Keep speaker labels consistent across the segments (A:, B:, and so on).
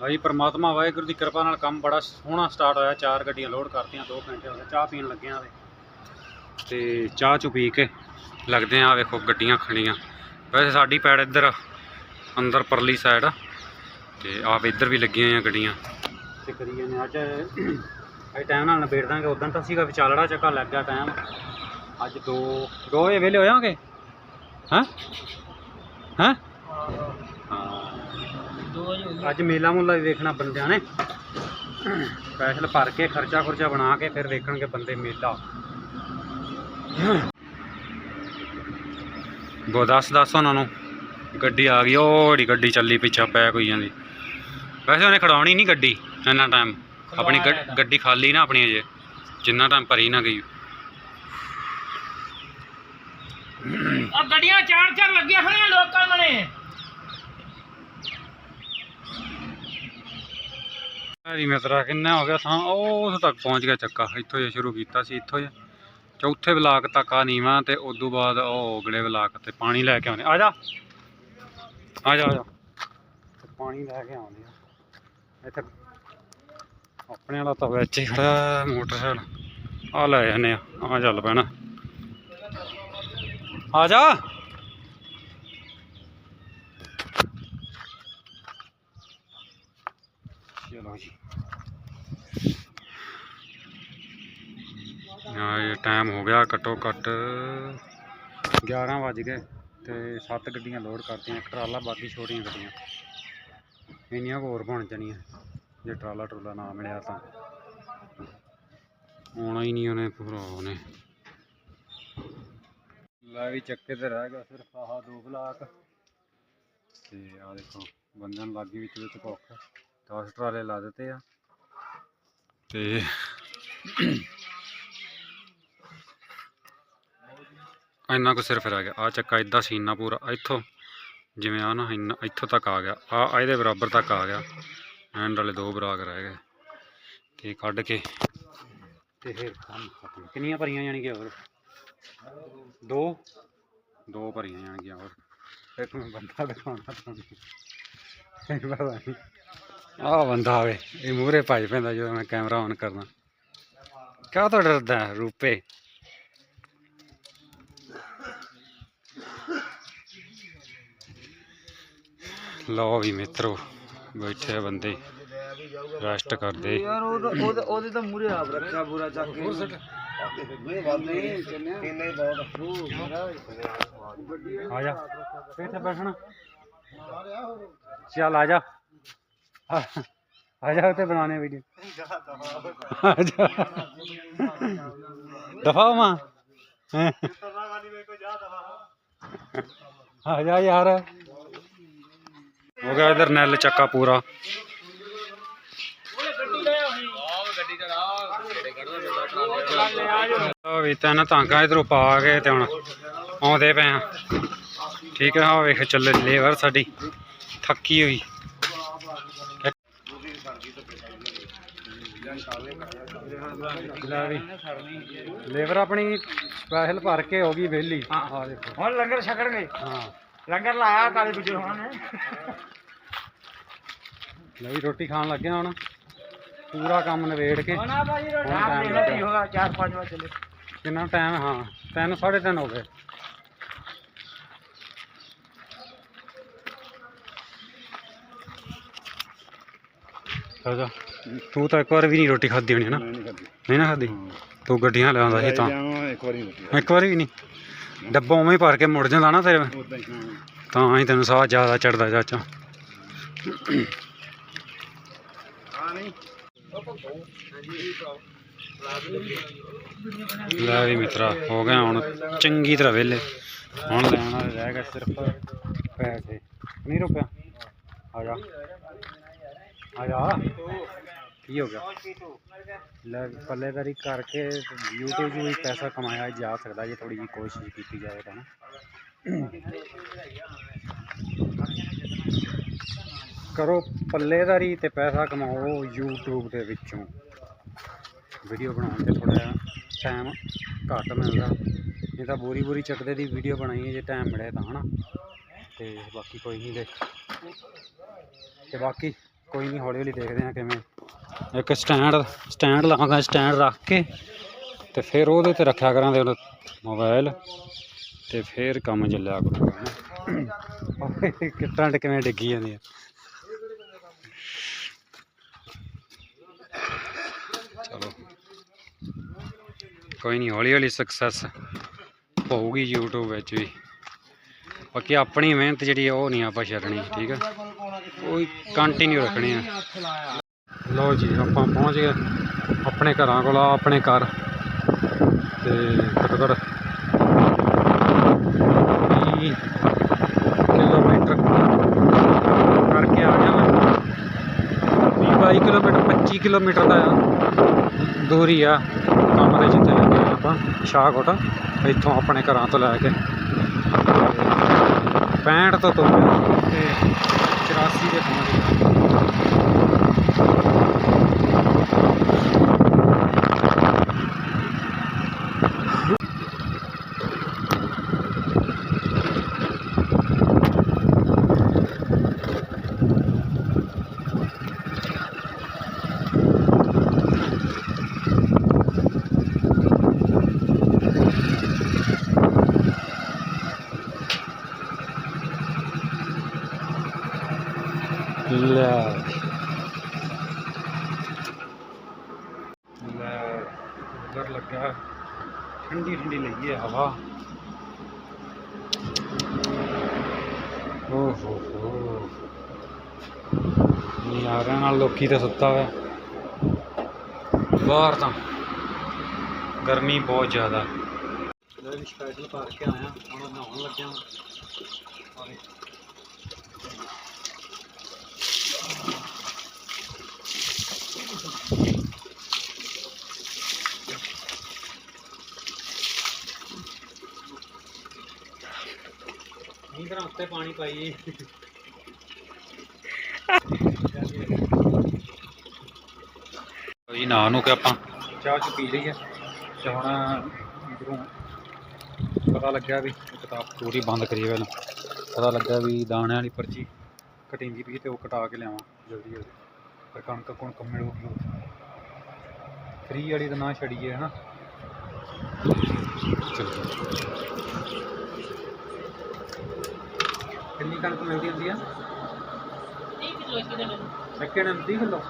A: ਭਾਈ ਪਰਮਾਤਮਾ ਵਾਹਿਗੁਰੂ ਦੀ ਕਿਰਪਾ ਨਾਲ ਕੰਮ ਬੜਾ ਸੋਹਣਾ ਸਟਾਰਟ ਹੋਇਆ, ਚਾਰ ਗੱਡੀਆਂ ਲੋਡ ਕਰਤੀਆਂ 2 ਘੰਟੇ ਹੋ ਗਏ ਚਾਹ ਪੀਣ ਲੱਗੇ ਆਂ ਤੇ ਚਾਹ ਚੁ ਪੀ ਕੇ ਲੱਗਦੇ ਆ, ਵੇਖੋ ਗੱਡੀਆਂ ਖੜੀਆਂ। ਵੈਸੇ ਸਾਡੀ ਪੈੜ ਇੱਧਰ ਅੰਦਰ ਪਰਲੀ ਸਾਈਡ ਆ, ਤੇ ਆਪ ਇੱਧਰ ਵੀ ਲੱਗੀਆਂ ਆ ਗੱਡੀਆਂ। ਤੇ ਕਰੀ ਜਾਂਦੇ ਅੱਜ ਇਹ ਟਾਈਮ ਨਾਲ ਨਿਬੇੜ ਦਾਂਗੇ। ਉਦੋਂ ਤਾਂ ਸੀਗਾ ਵਿਚਾਲੜਾ ਚੱਕਾ ਲੱਗ ਗਿਆ ਟਾਈਮ ਅੱਜ ਦੋ ਦੋ ਵਜੇ ਵੇਲੇ ਹੋਇਆਂਗੇ ਹੈਂ ਹੈਂ? ਹਾਂ? ਅੱਜ ਮੇਲਾ ਮੁੱਲਾ ਵੀ ਵੇਖਣਾ ਬੰਦਿਆਂ ਨੇ। ਸਪੈਸ਼ਲ ਭਰ ਕੇ ਖਰਚਾ ਖੁਰਚਾ ਬਣਾ ਕੇ ਫਿਰ ਵੇਖਣਗੇ ਬੰਦੇ ਮੇਲਾ। ਬੋ ਦੱਸ ਦੱਸ ਉਹਨਾਂ ਨੂੰ। ਗੱਡੀ ਆ ਗਈ ਉਹ ਜਿਹੜੀ ਗੱਡੀ ਚੱਲੀ ਪਿੱਛਾ ਪੈ ਕੋਈ ਜਾਂਦੀ। ਵੈਸੇ ਉਹਨੇ ਖੜਾਉਣੀ ਨਹੀਂ ਗੱਡੀ ਇੰਨਾ ਟਾਈਮ ਆਪਣੀ ਗੱਡ- ਖਾਲੀ ਨਾ ਆਪਣੀ ਅਜੇ। ਜਿੰਨਾ ਟਾਈਮ ਭਰੀ ਨਾ ਗਈ।
B: ਆ ਗੱਡੀਆਂ ਚਾਰ ਚਾਰ ਲੱਗੀਆਂ ਹੋਈਆਂ ਲੋਕਾਂ ਮਨੇ
A: ਮੇਰੀ ਮਿੱਤਰਾ ਕਿੰਨਾ ਹੋ ਗਿਆ ਥਾਂ? ਉਹ ਤੱਕ ਪਹੁੰਚ ਗਿਆ ਚੱਕਾ। ਇੱਥੋਂ ਹੀ ਸ਼ੁਰੂ ਕੀਤਾ ਸੀ, ਇੱਥੋਂ ਹੀ ਚੌਥੇ ਬਲਾਕ ਤੱਕ ਆ ਨੀਵਾਂ ਤੇ ਉਦੋਂ ਬਾਅਦ ਉਹ ਅਗਲੇ ਬਲਾਕ ਤੇ ਪਾਣੀ ਲੈ ਕੇ ਆਉਂਦੇ। ਆ ਜਾ। ਆ ਜਾ ਆ ਜਾ। ਪਾਣੀ ਲੈ ਕੇ ਆਉਂਦੇ ਆ। ਇੱਥੇ ਆਪਣੇ ਵਾਲਾ ਤਾਂ ਵਿੱਚ ਹੀ ਖੜਾ। ਮੋਟਰਸਾਈਕਲ। ਆ ਲੈ ਜਾਂਦੇ ਆ। ਆ ਚੱਲ ਪੈਣਾ। ਆ ਜਾ। ਚਲੋ ਜੀ। ਹਾਂ ਇਹ ਟਾਈਮ ਹੋ ਗਿਆ ਘੱਟੋ ਘੱਟ 11 ਵੱਜ ਗਏ ਤੇ 7 ਗੱਡੀਆਂ ਲੋਡ ਕਰਤੀਆਂ ਟਰਾਲਾ, ਬਾਕੀ ਛੋਟੀਆਂ ਗੱਡੀਆਂ। ਇੰਨੀਆਂ ਹੋਰ ਬਣ ਜਾਣੀਆਂ, ਜੇ ਟਰਾਲਾ ਟਰੂਲਾ ਨਾ ਮਿਲਿਆ ਤਾਂ। ਆਉਣਾ ਹੀ ਨਹੀਂ ਉਹਨੇ ਪੂਰਾ ਉਹਨੇ। ਲੈ ਵੀ ਚੱਕੇ ਤੇ ਰਹਿ ਗਿਆ ਸਿਰਫ ਆਹ ਦੋ ਬਲਾਕ। ਤੇ ਆ ਦੇਖੋ ਬੰਦਿਆਂ ਨੂੰ ਲੱਗੀ ਵਿੱਚ ਵਿੱਚ ਭੁੱਖ। 10 ਟਰਾਲੇ ਲਾ ਦਿੱਤੇ ਆ। ਤੇ ਇੰਨਾ ਕੁ ਸਿਰਫ ਰਹਿ ਗਿਆ। ਆ ਚੱਕਾ ਇਦਾਂ ਸੀਨਾ ਪੂਰਾ। ਇੱਥੋਂ ਜਿਵੇਂ ਆ ਨਾ, ਇੰਨਾ ਇੱਥੋਂ ਤੱਕ ਆ ਗਿਆ। ਆ ਇਹਦੇ ਬਰਾਬਰ ਤੱਕ ਆ ਗਿਆ। ਐਂਡ ਵਾਲੇ ਦੋ ਬਰਾਗ ਰਹਿ ਗਏ। ਤੇ ਕੱਢ ਕੇ ਤੇ ਫਿਰ ਕੰਮ ਖਤਮ। ਕਿੰਨੀਆਂ ਭਰੀਆਂ ਜਾਣਗੀਆਂ ਹੋਰ? ਦੋ? ਦੋ ਭਰੀਆਂ ਜਾਣਗੀਆਂ ਹੋਰ? ਇੱਕ ਮੈਂ ਬੰਦਾ ਦਿਖਾਉਣਾ ਤੁਹਾਨੂੰ ਇੱਕ ਪਤਾ ਨਹੀਂ ਆਹ ਬੰਦਾ ਆਵੇ ਇਹ ਮੂਹਰੇ ਭੱਜ ਪੈਂਦਾ ਜਦੋਂ ਮੈਂ ਕੈਮਰਾ ਔਨ ਕਰਦਾ। ਕਾਹ ਤੋਂ ਡਰਦਾ ਰੂਪੇ? ਲਓ ਵੀ ਮਿੱਤਰੋ ਬੈਠੇ ਬੰਦੇ ਰੈਸਟ ਕਰਦੇ।
B: ਯਾਰ ਉਹਦੇ ਉਹਦੇ ਤਾਂ ਮੂਰੇ ਆਪ ਰੱਖਿਆ ਬੁਰਾ ਚੱਕ ਕੇ।
A: ਆ ਜਾ ਕਿੱਥੇ ਬੈਠਣਾ। ਚੱਲ ਆ ਜਾ। ਆ ਜਾ ਉੱਤੇ ਬਣਾਉਣੇ ਵੀਡੀਓ ਦਫਾ ਮਾ ਆ ਜਾ ਯਾਰ। ਹੋ ਗਿਆ ਇਧਰ ਨੈਲ ਚੱਕਾ ਪੂਰਾ। ਉਹ ਵੀ ਤਿੰਨ ਤਾਂਗਾ ਇਧਰੋਂ ਪਾ ਕੇ ਤੇ ਹੁਣ ਆਉਂਦੇ ਪਏ ਆ। ਠੀਕ ਹੈ ਆ ਵੇਖ ਚੱਲੇ ਲੇਬਰ ਸਾਡੀ। ਥੱਕੀ ਹੋਈ। ਲੈ ਵੀ ਲੇਬਰ ਆਪਣੀ ਸਪੈਸ਼ਲ ਭਰ ਕੇ ਹੋ ਗਈ ਵਿਹਲੀ। ਆ ਦੇਖੋ।
B: ਹੁਣ ਲੰਗਰ ਛਕਣਗੇ।
A: ਹਾਂ।
B: ਲੰਗਰ ਲਾਇਆ ਕਾਲੇ ਪਿੱਛੇ ਹੋਣਾ ਨੇ।
A: ਲੈ ਵੀ ਰੋਟੀ ਖਾਣ ਲੱਗਿਆ ਹੁਣ। ਪੂਰਾ ਕੰਮ ਨਵੇੜ ਕੇ।
B: ਹੋਣਾ ਭਾਜੀ ਰੋਟੀ ਆਪ
A: time
B: ਦੇਖ ਲਓ ਕੀ
A: ਲੱਗਾ।
B: ਹੋਗਾ 4-5 ਵਜੇ ਚੱਲੇ।
A: ਕਿੰਨਾ ਟਾਈਮ ਹਾਂ ਤਿੰਨ ਸਾਢੇ ਤਿੰਨ ਹੋ ਗਏ। ਆਜਾ ਤੂੰ ਤਾਂ ਇੱਕ ਵਾਰ ਵੀ ਨਹੀਂ ਰੋਟੀ ਖਾਧੀ ਹੋਣੀ ਹੈ ਨਾ? ਨਹੀਂ ਨਾ ਖਾਧੀ? ਤੂੰ ਗੱਡੀਆਂ ਲਿਆਉਂਦਾ ਸੀ ਤਾਂ।
C: ਇੱਕ ਵਾਰੀ ਰੋਟੀ
A: ਇੱਕ ਵਾਰੀ ਵੀ ਨਹੀਂ। ਡੱਬਾ ਉਵੇਂ ਹੀ ਭਰ ਕੇ ਮੁੜ ਜਾਂਦਾ ਨਾ ਤੇਰੇ
C: ਉਦਾਂ ਹੀ ਹਾਂ
A: ਤਾਂ ਹੀ ਤੈਨੂੰ ਸਾਹ ਜ਼ਿਆਦਾ ਚੜਦਾ ਚਾਚਾ।
C: ਨਹੀਂ।
A: ਲੈ ਵੀ ਮਿੱਤਰਾ ਹੋ ਗਿਆ ਹੁਣ ਚੰਗੀ ਤਰ੍ਹਾਂ ਵਿਹਲੇ। ਹੁਣ ਲੈਣ ਵਾਲੇ ਰਹਿ ਗਏ ਸਿਰਫ ਪੈਸੇ। ਨਹੀਂ ਰੁਕਿਆ। ਆ ਜਾ। ਆ ਜਾ। ਕੀ ਹੋ ਗਿਆ? ਲੈ ਪੱਲੇਦਾਰੀ ਕਰਕੇ YouTube 'ਚ ਵੀ ਪੈਸਾ ਕਮਾਇਆ ਜਾ ਸਕਦਾ ਜੇ ਥੋੜੀ ਜਿਹੀ ਕੋਸ਼ਿਸ਼ ਕੀਤੀ ਜਾਵੇ ਤਾਂ ਨਾ। ਕਰੋ ਪੱਲੇਦਾਰੀ ਤੇ ਪੈਸਾ ਕਮਾਓ YouTube ਦੇ ਵਿੱਚੋਂ। ਵੀਡੀਓ ਬਣਾਉਣ 'ਚ ਥੋੜਾ ਜਿਹਾ ਟਾਈਮ ਘੱਟ ਮਿਲਦਾ। ਨਹੀਂ ਤਾਂ ਬੋਰੀ ਬੋਰੀ ਚੱਕਦੇ ਦੀ ਵੀਡੀਓ ਬਣਾਈ ਹੈ ਜੇ ਟਾਈਮ ਮਿਲੇ ਤਾਂ, ਹਨਾ? ਤੇ ਬਾਕੀ ਕੋਈ ਨਹੀਂ ਦੇਖ ਤੇ ਬਾਕੀ ਕੋਈ ਨਹੀਂ ਹੌਲੀ ਹੌਲੀ ਦੇਖਦੇ ਹਾਂ ਕਿਵੇਂ ਇੱਕ ਸਟੈਂਡ ਸਟੈਂਡ ਲਾਵਾਂਗਾ ਸਟੈਂਡ ਰੱਖ ਕੇ ਤੇ ਫਿਰ ਉਹਦੇ ਤੇ ਰੱਖਿਆ ਕਰਾਂਗੇ ਉਹ ਮੋਬਾਈਲ ਤੇ ਫਿਰ ਕੰਮ ਚੱਲਿਆ ਕਰੂਗਾ। ਕਿੱਟਾਂ ਕਿਵੇਂ ਡਿੱਗੀ ਜਾਂਦੀਆਂ ਚਲੋ। ਕੋਈ ਨਹੀਂ ਹੌਲੀ ਹੌਲੀ ਸਕਸੈਸ ਹੋਊਗੀ YouTube ਵਿੱਚ ਵੀ। ਬਾਕੀ ਆਪਣੀ ਮਿਹਨਤ ਜਿਹੜੀ ਆ, ਉਹ ਨਹੀਂ ਆਪਾਂ ਛੱਡਣੀ, ਠੀਕ ਹੈ ਉਹ ਕੰਟੀਨਿਊ ਰੱਖਣੀ ਆ। ਲਓ ਜੀ, ਆਪਾਂ ਪਹੁੰਚ ਗਏ ਆਪਣੇ ਘਰਾਂ ਕੋਲ, ਆਪਣੇ ਘਰ। ਤੇ ਘੱਟੋ ਘੱਟ ਕਿਲੋਮੀਟਰ ਕਰਕੇ ਆ ਗਿਆ ਮੈਂ। 20 22 ਕਿਲੋਮੀਟਰ 25 ਕਿਲੋਮੀਟਰ ਦਾ ਦੂਰੀ ਆ ਕਮਰੇ ਦੇ ਜਿੱਥੇ ਲੱਗੇ ਆਪਾਂ, ਸ਼ਾਹਕੋਟ, ਇੱਥੋਂ ਆਪਣੇ ਘਰਾਂ ਤੋਂ ਲੈ ਕੇ। 65 ਤੋਂ ਤੁਰ 84 ਦੇ ਪਹੁੰਚ ਗਏ ਲੈ ਲੈ ਉਧਰ ਲੱਗਾ ਠੰਡੀ ਠੰਡੀ ਲੱਗੀ ਹੈ ਹਵਾ ਓ ਹੋ ਹੋ ਨਾਲ ਲੋਕੀ ਤਾਂ ਸੁੱਤਾ ਹੋਇਆ। ਬਾਹਰ ਤਾਂ ਗਰਮੀ ਬਹੁਤ ਜ਼ਿਆਦਾ। ਲੈ ਵੀ ਸਪੈਸ਼ਲ ਭਰ ਕੇ ਆਇਆ, ਹੁਣ ਨਹਾਉਣ ਲੱਗਿਆ। ਔਰ ਤਰ੍ਹਾਂ ਉੱਤੇ ਪਾਣੀ ਪਾਈਏ। ਜੀ ਨਾ ਨੂੰ ਕਿ ਆਪਾਂ। ਚਾਹ ਚ ਪੀ ਲਈ ਹੈ ਤੇ ਹੁਣ ਇੱਧਰੋਂ ਪਤਾ ਲੱਗਿਆ ਵੀ ਕਿਤਾਬ ਪੂਰੀ ਬੰਦ ਕਰੀ ਪਹਿਲਾਂ ਪਤਾ ਲੱਗਾ ਵੀ ਦਾਣਿਆਂ ਵਾਲੀ ਪਰਚੀ ਕਟਿੰਦੀ ਪਈ ਤੇ ਉਹ ਕਟਾ ਕੇ ਲਿਆਵਾਂ ਜਲਦੀ ਜਲਦੀ। ਫਿਰ ਕਣਕ ਕੁਣਕ ਮਿਲੂਗੀ ਫਰੀ ਵਾਲੀ ਤਾਂ ਨਾ ਛੜੀਏ ਹਨਾ। ਚਲੋ ਕਿੰਨੀ ਕਣਕ ਮਿਲਦੀ ਹੁੰਦੀ ਆ?
B: 30 ਕਿਲੋ ਇੱਕ ਦਿਨ।
A: ਲੱਕੇ ਨੇ 30 ਕਿਲੋ?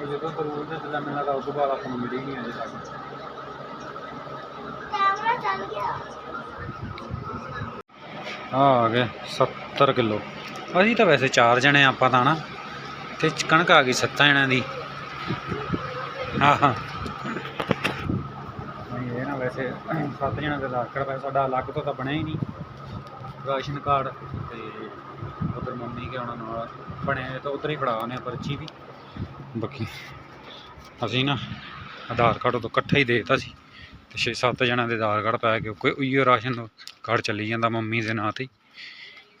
A: ਉਹ ਜਦੋਂ ਜ਼ਰੂਰ ਨੇ ਦਿਲਾ ਮੈਨੂੰ ਲੱਗਾ ਉਸ ਤੋਂ ਬਾਅਦ ਆਪਾਂ ਨੂੰ ਮਿਲੀ ਨਹੀਂ ਅਜੇ ਤੱਕ।
D: ਕੈਮਰਾ ਚੱਲ ਗਿਆ।
A: ਆ ਆ ਗਏ 70 ਕਿਲੋ। ਅਸੀਂ ਤਾਂ ਵੈਸੇ ਚਾਰ ਜਣੇ ਆਪਾਂ ਤਾਂ ਨਾ। ਤੇ ਚ- ਕਣਕ ਆ ਗਈ ਸੱਤਾਂ ਜਣਿਆਂ ਦੀ। ਹਾਂ ਹਾਂ ਨਹੀਂ ਇਹ ਨਾ ਵੈਸੇ ਸੱਤ ਜਣਿਆਂ ਦਾ ਕਾਰਡ ਪੈ ਸਾਡਾ ਅਲੱਗ ਤੋਂ ਤਾਂ ਬਣਿਆ ਹੀ ਨਹੀਂ। ਰਾਸ਼ਨ ਕਾਰਡ ਤੇ ਉਧਰ ਮੰਮੀ ਕੇ ਉਹਨਾਂ ਨਾਲ ਬਣਿਆ ਤਾਂ ਉਧਰ ਹੀ ਫੜਾ ਆਉਂਦੇ ਆ ਪਰਚੀ ਵੀ। ਬਾਕੀ ਅਸੀਂ ਨਾ ਆਧਾਰ ਕਾਰਡ ਉਦੋਂ ਇਕੱਠਾ ਹੀ ਦੇਤਾ ਸੀ ਤੇ 6-7 ਜਣਿਆਂ ਦੇ ਆਧਾਰ ਕਾਰਡ ਪੈ ਕੇ ਕੋਈ ਉਹੀਓ ਰਾਸ਼ਨ ਕਾਰਡ ਚੱਲੀ ਜਾਂਦਾ ਮੰਮੀ ਦੇ ਨਾਂ ਤੇ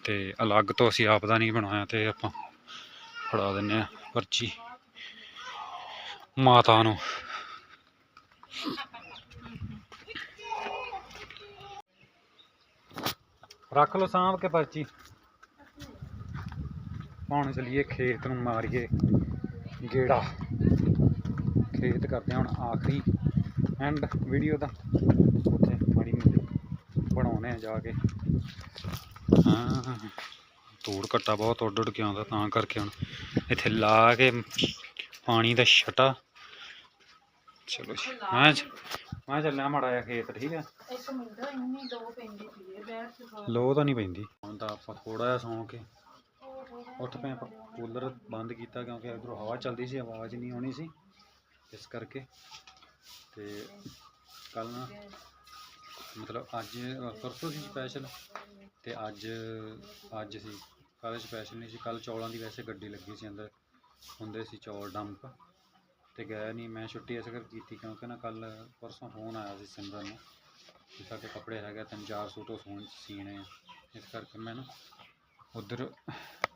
A: ਤੇ ਅਲੱਗ ਤੋਂ ਅਸੀਂ ਆਪ ਦਾ ਨਹੀਂ ਬਣਾਇਆ ਤੇ ਆਪਾਂ ਫੜਾ ਦਿੰਨੇ ਆ ਪਰਚੀ। ਮਾਤਾ ਨੂੰ। ਰੱਖ ਲਓ ਸਾਂਭ ਕੇ ਪਰਚੀ। ਹੁਣ ਚਲੀਏ, ਖੇਤ ਨੂੰ ਮਾਰੀਏ ਗੇੜਾ। ਖੇਤ ਕਰਦੇ ਹੁਣ ਆਖਰੀ ਐਂਡ ਵੀਡੀਓ ਦਾ। ਉੱਥੇ ਮਾੜੀ ਬਣਾਉਣੇ ਆ ਜਾ ਕੇ। ਹਾਂ, ਧੂੜ ਘੱਟਾ ਬਹੁਤ ਉੱਡ ਉੱਡ ਕੇ ਆਉਂਦਾ, ਤਾਂ ਕਰਕੇ ਹੁਣ ਇੱਥੇ ਲਾ ਕੇ ਪਾਣੀ ਦਾ ਛਟਾ। ਚਲੋ ਜੀ। ਮੈਂ ਚੱਲਿਆ ਮਾੜਾ ਜਿਹਾ ਖੇਤ ਠੀਕ ਹੈ
D: ਇੱਕ ਮਿੰਟ ਇੰਨੀ ਦੋ ਪੈਂਦੀ ਸੀ ਬੈਠ
A: ਲੋ ਤਾਂ ਨਹੀਂ ਪੈਂਦੀ। ਹੁਣ ਤਾਂ ਆਪਾਂ ਥੋੜਾ ਜਿਹਾ ਸੌਂ ਕੇ ਉੱਠ ਪਏ ਆਪਾਂ ਕੂਲਰ ਬੰਦ ਕੀਤਾ ਕਿਉਂਕਿ ਇਧਰੋਂ ਹਵਾ ਚੱਲਦੀ ਸੀ ਆਵਾਜ਼ ਨਹੀਂ ਆਉਣੀ ਸੀ ਇਸ ਕਰਕੇ। ਤੇ ਕੱਲ ਨਾ ਮਤਲਬ ਅੱਜ ਪਰਸੋਂ ਸੀ ਸਪੈਸ਼ਲ ਤੇ ਅੱਜ ਅੱਜ ਸੀ। ਕੱਲ ਸਪੈਸ਼ਲ ਨਹੀਂ ਸੀ ਕੱਲ ਚੌਲਾਂ ਦੀ ਵੈਸੇ ਗੱਡੀ ਲੱਗੀ ਸੀ ਅੰਦਰ ਹੁੰਦੇ ਸੀ ਚੌਲ ਡੰਪ ਤੇ ਗਿਆ ਨਹੀਂ ਮੈਂ ਛੁੱਟੀ ਇਸ ਕਰਕੇ ਕੀਤੀ ਕਿਉਂਕਿ ਨਾ ਕੱਲ ਪਰਸੋਂ ਫੋਨ ਆਇਆ ਸੀ ਸਿਮਰਨ ਨੂੰ ਕਿ ਸਾਡੇ ਕੱਪੜੇ ਹੈਗੇ ਤਿੰਨ ਚਾਰ ਸੂਟ ਉਹ ਸੋਣ ਸੀਣੇ ਆ, ਇਸ ਕਰਕੇ ਮੈਂ ਨਾ ਉਧਰ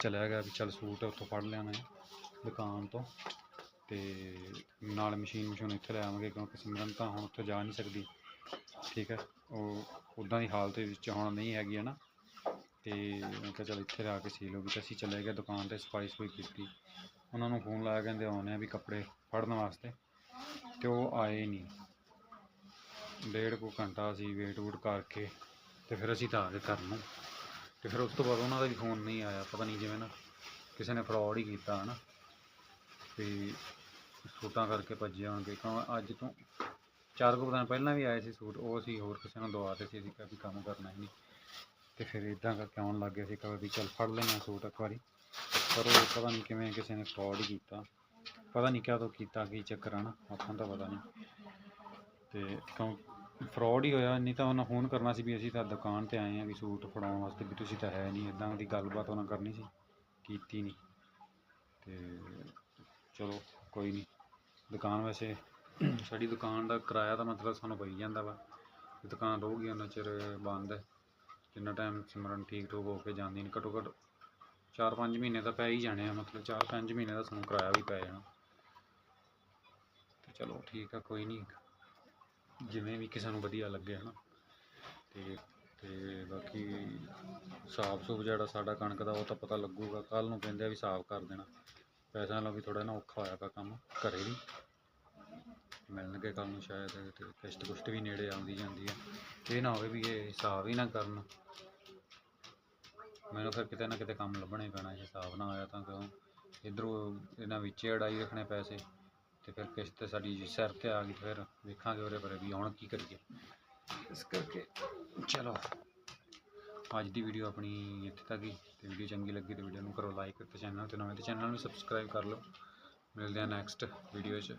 A: ਚਲਿਆ ਗਿਆ ਵੀ ਚੱਲ ਸੂਟ ਉੱਥੋਂ ਫੜ ਲਿਆ ਮੈਂ ਦੁਕਾਨ ਤੋਂ ਤੇ ਨਾਲ ਮਸ਼ੀਨ ਮਸ਼ੀਨ ਇੱਥੇ ਲੈ ਆਵਾਂਗੇ ਕਿਉਂਕਿ ਸਿਮਰਨ ਤਾਂ ਹੁਣ ਉੱਥੇ ਜਾ ਨਹੀਂ ਸਕਦੀ, ਠੀਕ ਹੈ, ਉਹ ਉੱਦਾਂ ਦੀ ਹਾਲਤ ਵਿੱਚ ਹੁਣ ਨਹੀਂ ਹੈਗੀ ਹੈ ਨਾ, ਤੇ ਮੈਂ ਕਿਹਾ ਚੱਲ ਇੱਥੇ ਆ ਕੇ ਸੀ ਲਓ ਵੀ ਅਸੀਂ ਚਲੇ ਗਏ ਦੁਕਾਨ ਤੇ ਸਫ਼ਾਈ ਸਫ਼ਾਈ ਕੀਤੀ। ਉਹਨਾਂ ਨੂੰ ਫੋਨ ਲਾਇਆ ਕਹਿੰਦੇ ਆਉਣੇ ਆ ਵੀ ਕੱਪੜੇ ਫੜਨ ਵਾਸਤੇ ਤੇ ਉਹ ਆਏ ਨਹੀਂ। ਡੇਢ ਕੁ ਘੰਟਾ ਅਸੀਂ ਵੇਟ ਵੂਟ ਕਰਕੇ ਤੇ ਫਿਰ ਅਸੀਂ ਤਾਂ ਆ ਗਏ ਘਰ ਨੂੰ। ਤੇ ਫਿਰ ਉਸ ਤੋਂ ਬਾਅਦ ਉਹਨਾਂ ਦਾ ਵੀ ਫੋਨ ਨਹੀਂ ਆਇਆ, ਪਤਾ ਨਹੀਂ ਜਿਵੇਂ ਨਾ ਕਿਸੇ ਨੇ ਫਰਾਡ ਹੀ ਕੀਤਾ ਹਨਾ। ਵੀ ਸੂਟਾਂ ਕਰਕੇ ਭੱਜੇ ਹੋਣਗੇ, ਕਿਉਂ ਅੱਜ ਤੋਂ ਚਾਰ ਕੁ ਦਿਨ ਪਹਿਲਾਂ ਵੀ ਆਏ ਸੀ ਸੂਟ, ਉਹ ਅਸੀਂ ਹੋਰ ਕਿਸੇ ਨੂੰ ਦਵਾਤੇ ਸੀ ਅਸੀਂ ਕਿਹਾ ਵੀ ਕੰਮ ਕਰਨਾ ਹੀ ਨਹੀਂ। ਤੇ ਫਿਰ ਇਦਾਂ ਕਰਕੇ ਆਉਣ ਲੱਗ ਗਏ ਸੀ, ਕਹਾਂ ਵੀ ਚੱਲ ਫੜ ਲੈਣਾ ਸੂਟ ਇੱਕ ਵਾਰੀ। ਪਰ ਉਹ ਪਤਾ ਨਹੀਂ ਕਿਵੇਂ ਕਿਸੇ ਨੇ ਫਰਾਡ ਕੀਤਾ। ਪਤਾ ਨਹੀਂ ਕਿਆ ਤੋਂ ਕੀਤਾ, ਕੀ ਚੱਕਰ ਆ ਨਾ ਆਪਾਂ ਨੂੰ ਤਾਂ ਪਤਾ ਨਹੀਂ। ਤੇ ਕਿਉਂ ਫਰਾਡ ਹੀ ਹੋਇਆ ਨਹੀਂ ਤਾਂ ਉਹਨਾਂ ਫੋਨ ਕਰਨਾ ਸੀ ਵੀ ਅਸੀਂ ਤਾਂ ਦੁਕਾਨ ਤੇ ਆਏ ਆ ਵੀ ਸੂਟ ਫੜਾਉਣ ਵਾਸਤੇ ਵੀ ਤੁਸੀਂ ਤਾਂ ਹੈ ਨਹੀਂ ਇਦਾਂ ਦੀ ਗੱਲਬਾਤ ਉਹਨਾਂ ਕਰਨੀ ਸੀ, ਕੀਤੀ ਨਹੀਂ। ਤੇ ਚਲੋ, ਕੋਈ ਨਹੀਂ। ਦੁਕਾਨ ਵੈਸੇ ਸਾਡੀ ਦੁਕਾਨ ਦਾ ਕਿਰਾਇਆ ਤਾਂ ਮਤਲਬ ਸਾਨੂੰ ਪਈ ਜਾਂਦਾ ਵਾ। ਦੁਕਾਨ ਰਹੂਗੀ, ਉਹਨਾਂ ਚਿਰ ਬੰਦ ਹੈ। ਜਿੰਨਾ ਟਾਈਮ ਸਿਮਰਨ ਠੀਕ ਠੋਕ ਹੋ ਕੇ ਜਾਂਦੀ ਨਹੀਂ ਘੱਟੋ ਘੱਟ 4-5 ਮਹੀਨੇ ਤਾਂ ਪੈ ਹੀ ਜਾਣੇ ਆ, ਮਤਲਬ 4-5 ਮਹੀਨੇ ਦਾ ਸਾਨੂੰ ਕਿਰਾਇਆ ਵੀ ਪੈ ਜਾਣਾ। ਤੇ ਚਲੋ ਠੀਕ ਆ, ਕੋਈ ਨਹੀਂ ਜਿਵੇਂ ਵੀ ਕਿਸੇ ਨੂੰ ਵਧੀਆ ਲੱਗੇ, ਹਨਾ। ਤੇ ਤੇ ਬਾਕੀ ਸਾਫ਼ ਸੁਫ ਜਿਹੜਾ ਸਾਡਾ ਕਣਕ ਦਾ, ਉਹ ਤਾਂ ਪਤਾ ਲੱਗੂਗਾ। ਕੱਲ ਨੂੰ ਕਹਿੰਦੇ ਆ ਵੀ ਸਾਫ਼ ਕਰ ਦੇਣਾ। ਪੈਸਿਆਂ ਨਾਲ ਵੀ ਥੋੜਾ ਨਾ ਔਖਾ ਹੋਇਆ ਪਿਆ ਕੰਮ, ਘਰੇ ਵੀ। ਮਿਲਣਗੇ ਕੱਲ ਨੂੰ ਸ਼ਾਇਦ, ਤੇ ਕਿਸ਼ਤ ਕੁਸ਼ਤ ਵੀ ਨੇੜੇ ਆਉਂਦੀ ਜਾਂਦੀ ਆ। ਇਹ ਨਾ ਹੋਵੇ ਵੀ ਇਹ ਹਿਸਾਬ ਹੀ ਨਾ ਕਰਨ। ਮੈਨੂੰ ਫਿਰ ਕਿਤੇ ਨਾ ਕਿਤੇ ਕੰਮ ਲੱਭਣਾ ਹੀ ਪੈਣਾ, ਜੇ ਹਿਸਾਬ ਨਾ ਆਇਆ ਤਾਂ ਕਿਉਂ? ਇਧਰੋਂ ਇਹਨਾਂ ਵਿੱਚ ਅੜਾਈ ਰੱਖਣੇ ਪੈਸੇ ਤੇ ਫਿਰ ਕਿਸ਼ਤ ਸਾਡੀ ਸਿਰ ਤੇ ਆ ਗਈ ਫਿਰ ਵੇਖਾਂਗੇ ਉਹਦੇ ਬਾਰੇ ਵੀ ਹੁਣ ਕੀ ਕਰੀਏ। ਇਸ ਕਰਕੇ ਚਲੋ, ਅੱਜ ਦੀ ਵੀਡੀਓ ਆਪਣੀ ਇੱਥੇ ਤੱਕ ਹੀ। ਤੇ ਵੀਡੀਓ ਚੰਗੀ ਲੱਗੀ ਤੇ ਵੀਡੀਓ ਨੂੰ ਕਰੋ ਲਾਈਕ ਤੇ ਚੈਨਲ ਤੇ ਨਵੇਂ ਤੇ ਚੈਨਲ ਨੂੰ ਸਬਸਕ੍ਰਾਈਬ ਕਰ ਲਓ। ਮਿਲਦੇ ਆ ਨੈਕਸਟ ਵੀਡੀਓ 'ਚ।